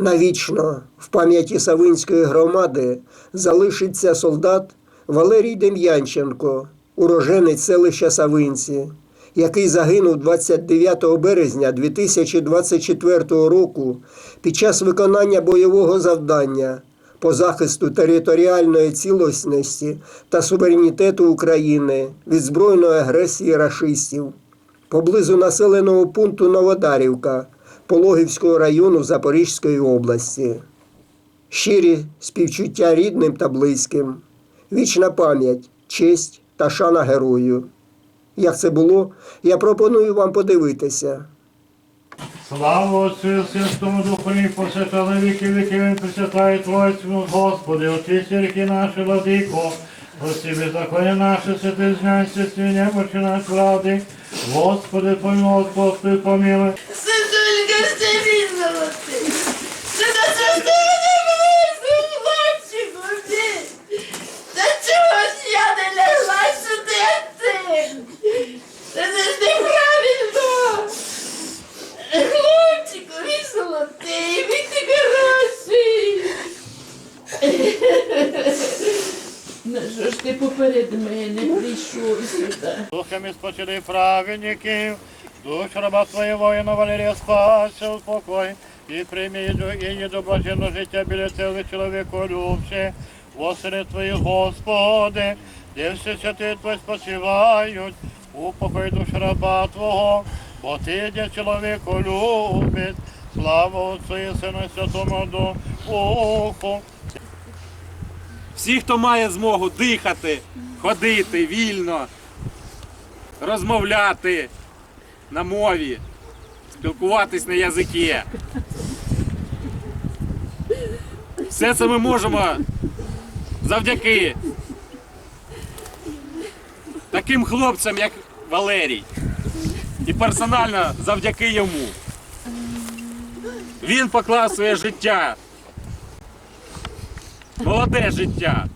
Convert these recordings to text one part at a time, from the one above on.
Навічно в пам'яті Савинської громади залишиться солдат Валерій Дем'янченко, уроженець селища Савинці, який загинув 29 березня 2024 року під час виконання бойового завдання по захисту територіальної цілісності та суверенітету України від збройної агресії рашистів. Поблизу населеного пункту Новодарівка Пологівського району Запорізької області. Щирі співчуття рідним та близьким, вічна пам'ять, честь та шана герою. Як це було, я пропоную вам подивитися. Слава Отцю Святому Духу і посвятали віки віки, він присвятає Тройцю, Господи, очисти ріки наші, владико, прости беззаконня наше, святи знань, святі немочі влади, Господи, помилуй, Господи, помилуй. Сесулька, золотий. Це на не хлопчику, ти. Це що ж ти поперед мене прийшов сюди? Духами спочили праведників, душ раба воїна Валерія спася, успокой, і прийми їду, і їду блаженне життя біля тебе, чоловіку любче, восени твої, Господи, де всі святи твої спочивають, упокой душ раба Твого, бо ти де чоловіку любить, слава Отцу і Сину Святому Духу. Всі, хто має змогу дихати, ходити вільно, розмовляти на мові, спілкуватись на язикі. Все це ми можемо завдяки таким хлопцям, як Валерій. І персонально завдяки йому. Він поклав своє життя молоде життя.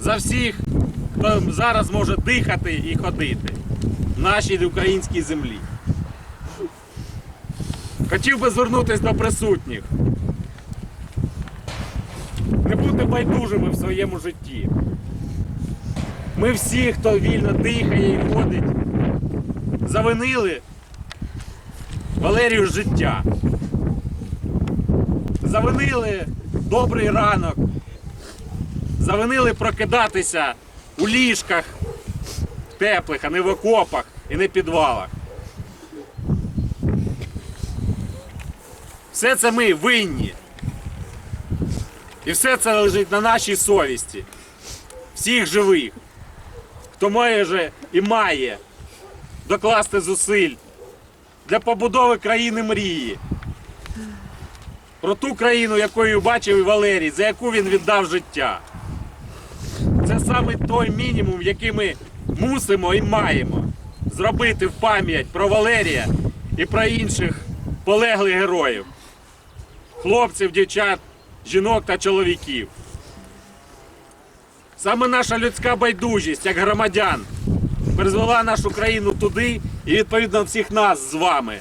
За всіх, хто зараз може дихати і ходити нашій українській землі. Хотів би звернутися до присутніх. Не бути байдужими в своєму житті. Ми всі, хто вільно дихає і ходить, завинили Валерію життя. Завинили добрий ранок. Завинили прокидатися у ліжках теплих, а не в окопах і не підвалах. Все це ми винні. І все це лежить на нашій совісті. Всіх живих, хто може і має докласти зусиль для побудови країни мрії. Про ту країну, якою бачив і Валерій, за яку він віддав життя. Це саме той мінімум, який ми мусимо і маємо зробити в пам'ять про Валерія і про інших полеглих героїв, хлопців, дівчат, жінок та чоловіків. Саме наша людська байдужість як громадян призвела нашу країну туди і відповідно всіх нас з вами,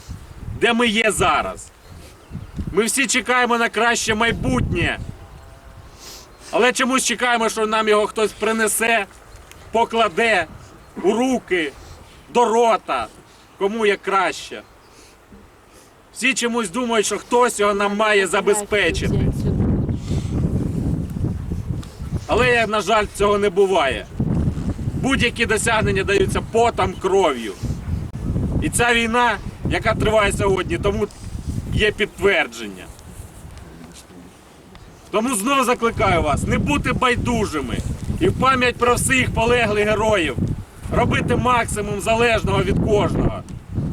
де ми є зараз. Ми всі чекаємо на краще майбутнє. Але чомусь чекаємо, що нам його хтось принесе, покладе у руки, до рота, кому як краще. Всі чомусь думають, що хтось його нам має забезпечити. Але, на жаль, цього не буває. Будь-які досягнення даються потом, кров'ю. І ця війна, яка триває сьогодні, тому є підтвердження. Тому знову закликаю вас не бути байдужими і в пам'ять про всіх полеглих героїв робити максимум залежного від кожного,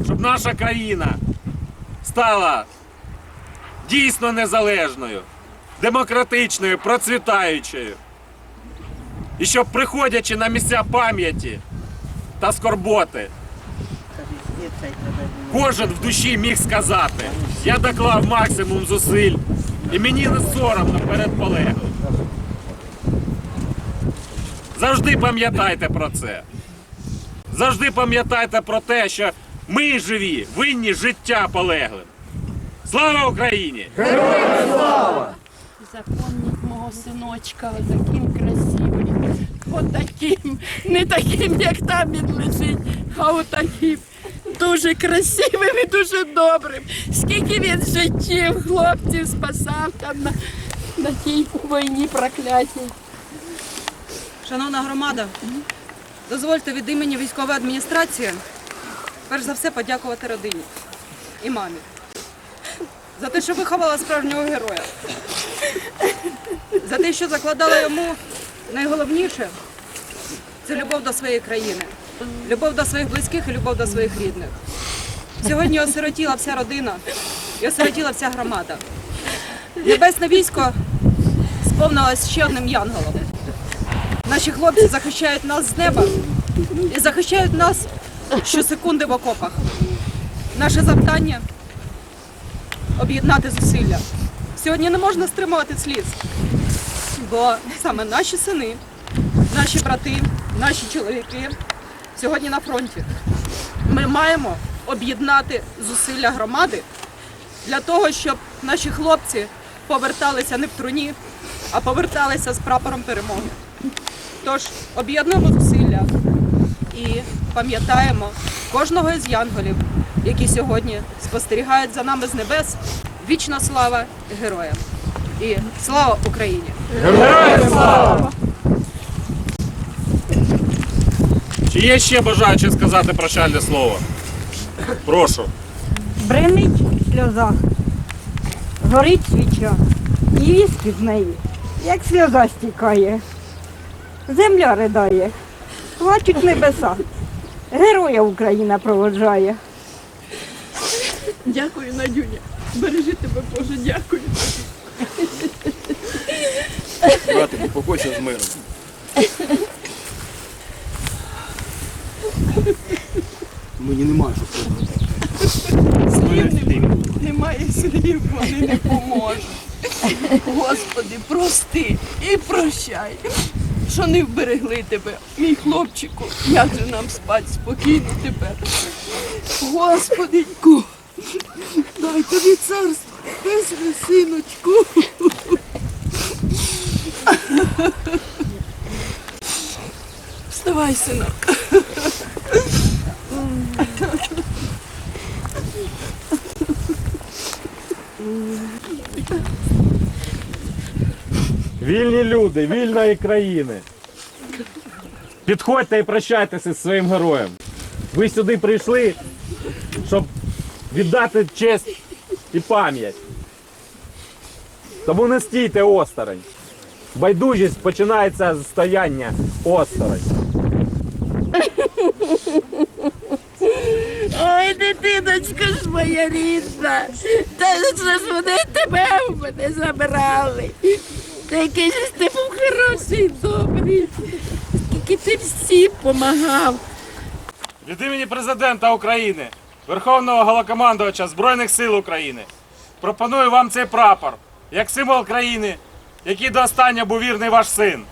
щоб наша країна стала дійсно незалежною, демократичною, процвітаючою. І щоб, приходячи на місця пам'яті та скорботи, кожен в душі міг сказати, я доклав максимум зусиль, і мені не соромно перед полеглим. Завжди пам'ятайте про це. Завжди пам'ятайте про те, що ми живі, винні життя полеглим. Слава Україні! Героям слава! Запомніть мого синочка, отаким красивим, отаким, не таким, як там він лежить, а отаким. Дуже красивим і дуже добрим. Скільки він життів, хлопців спасав там на, на тій війні проклятій. Шановна громада, дозвольте від імені військової адміністрації перш за все подякувати родині і мамі за те, що виховала справжнього героя, за те, що закладала йому найголовніше це любов до своєї країни, любов до своїх близьких і любов до своїх рідних. Сьогодні осиротіла вся родина і осиротіла вся громада. Небесне військо сповнилось ще одним янголом. Наші хлопці захищають нас з неба і захищають нас щосекунди в окопах. Наше завдання об'єднати зусилля. Сьогодні не можна стримувати сліз, бо саме наші сини, наші брати, наші чоловіки сьогодні на фронті. Ми маємо об'єднати зусилля громади для того, щоб наші хлопці поверталися не в труні, а поверталися з прапором перемоги. Тож об'єднуємо зусилля і пам'ятаємо кожного із янголів, які сьогодні спостерігають за нами з небес. Вічна слава героям! І слава Україні! Героям слава! Чи є ще бажаючі сказати прощальне слово? Прошу. Бренить сльоза, горить свіча, і віски з неї, як сльоза стікає. Земля ридає, плачуть небеса. Героя Україна проводжає. Дякую, Надюня. Бережи тебе, Боже, дякую. Братику, покойся з миром. Мені немає що сказати. Слів немає слів, вони не поможуть. Господи, прости і прощай, що не вберегли тебе, мій хлопчику. Як же нам спати спокійно тепер? Господиньку, дай тобі царство, безве, синочку. Вставай, синок. Вільні люди, вільної країни. Підходьте і прощайтеся зі своїм героєм. Ви сюди прийшли, щоб віддати честь і пам'ять. Тому не стійте осторонь. Байдужість починається з стояння осторонь. Ой, дитиночка ж моя рідна, та ж вони тебе в мене забрали. Та який же ти був хороший, добрий. Скільки ти всім помагав. Від імені президента України, Верховного Голокомандувача Збройних сил України, пропоную вам цей прапор як символ країни, який до останнього був вірний ваш син.